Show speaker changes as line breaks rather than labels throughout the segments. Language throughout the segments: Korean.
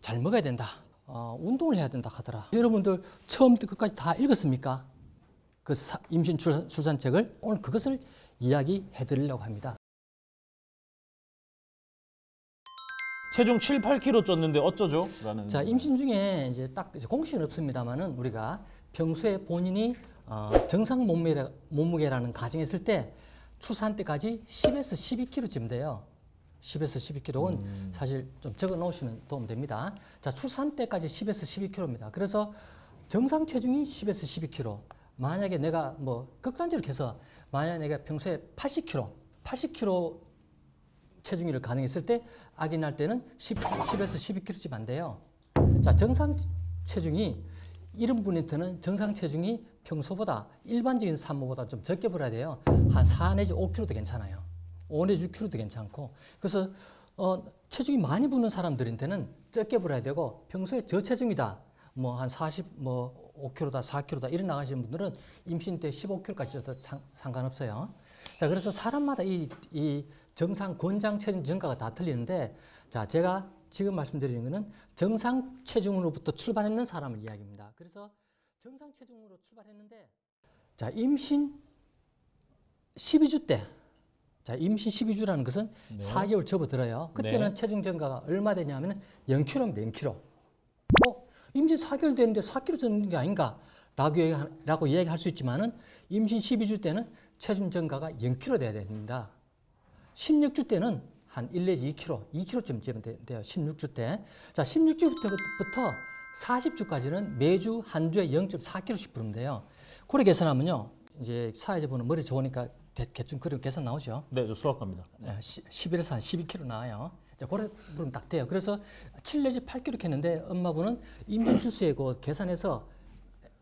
잘 먹어야 된다. 어, 운동을 해야 된다 하더라. 여러분들 처음부터 끝까지 다 읽었습니까? 그 사- 임신 출산, 출산책을 오늘 그것을 이야기해 드리려고 합니다.
체중 7, 8kg 쪘는데 어쩌죠? 라는
자, 임신 중에 이제 딱 이제 공식은 없습니다만은 우리가 평소에 본인이 어, 정상 몸무게, 몸무게라는 가정했을 때 출산 때까지 10에서 12kg쯤 돼요. 10에서 12kg는 사실 좀 적어 놓으시면 도움 됩니다. 자, 출산 때까지 10에서 12kg입니다. 그래서 정상 체중이 10에서 12kg. 만약에 내가 뭐 극단적으로 해서 만약에 내가 평소에 80kg, 80kg 체중이를 가정했을 때 아기 낳을 때는 10, 10에서 12kg쯤 안 돼요. 자, 정상 체중이 이런 분한테는 정상 체중이 평소보다 일반적인 산모보다 좀 적게 벌어야 돼요. 한 4 내지 5kg도 괜찮아요. 5 내지 6kg도 괜찮고. 그래서 어, 체중이 많이 부는 사람들한테는 적게 벌어야 되고 평소에 저체중이다. 뭐 한 40, 뭐 5kg다, 4kg다 이런 나가시는 분들은 임신 때 15kg까지 쪄도 상, 상관없어요. 자, 그래서 사람마다 이, 이 정상 권장 체중 증가가 다 틀리는데 자, 제가 지금 말씀드리는 것은 정상 체중으로부터 출발했는 사람을 이야기입니다. 그래서 정상 체중으로 출발했는데 자, 임신 12주 때 자, 임신 12주라는 것은
네.
4개월 접어들어요. 그때는
네.
체중 증가가 얼마 되냐면 0kg입니다. 0kg. 어, 임신 4개월 됐는데 4kg 찌는 게 아닌가? 라고, 얘기하, 라고 이야기할 수 있지만은 임신 12주 때는 체중 증가가 0kg 돼야 됩니다. 16주 때는 한 1 내지 2kg, 2kg쯤 찌면 돼- 돼요. 16주 때. 자, 16주부터 40주까지는 매주 한 주에 0.4kg씩 부르면 돼요. 그렇게 계산하면요. 이제 사회자분은 머리 좋으니까 대, 대충 그런 계산 나오죠.
네, 저 수학과입니다.
네, 11에서 한 12kg 나와요. 자, 그래 부르면 딱 돼요. 그래서 7 내지 8kg 했는데 엄마분은 임신 주수에 그 계산해서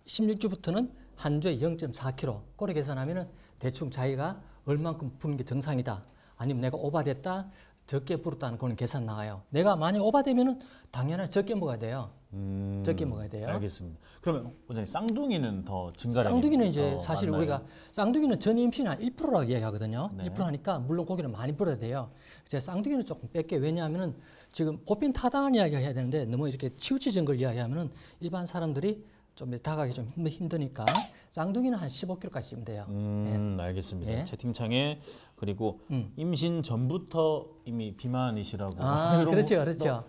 16주부터는 한 주에 0.4kg. 그래 계산하면은 대충 자기가 얼만큼 부는 게 정상이다. 아니면 내가 오바됐다. 적게 불었다는 그런 계산 나와요. 내가 만약 오바되면은 당연히 적게 먹어야 돼요.
음,
적게 먹어야 돼요.
알겠습니다. 그러면 원장님 쌍둥이는 더 증가량이
쌍둥이는 이제
더
사실
많나요?
우리가 쌍둥이는 전 임신 한 1%라고 이야기하거든요.
네.
1% 하니까 물론 고기는 많이 불어야 돼요. 이제 쌍둥이는 조금 뺄게 왜냐하면은 지금 보편 타당한 이야기가 해야 되는데 너무 이렇게 치우쳐진 걸 이야기하면은 일반 사람들이 좀 다가가기 좀 힘- 힘드니까 쌍둥이는 한 15kg까지 면 돼요.
음, 알겠습니다.
예.
채팅창에 그리고 임신 전부터 이미 비만이시라고
아,
이런
그렇죠,
거-
그렇죠.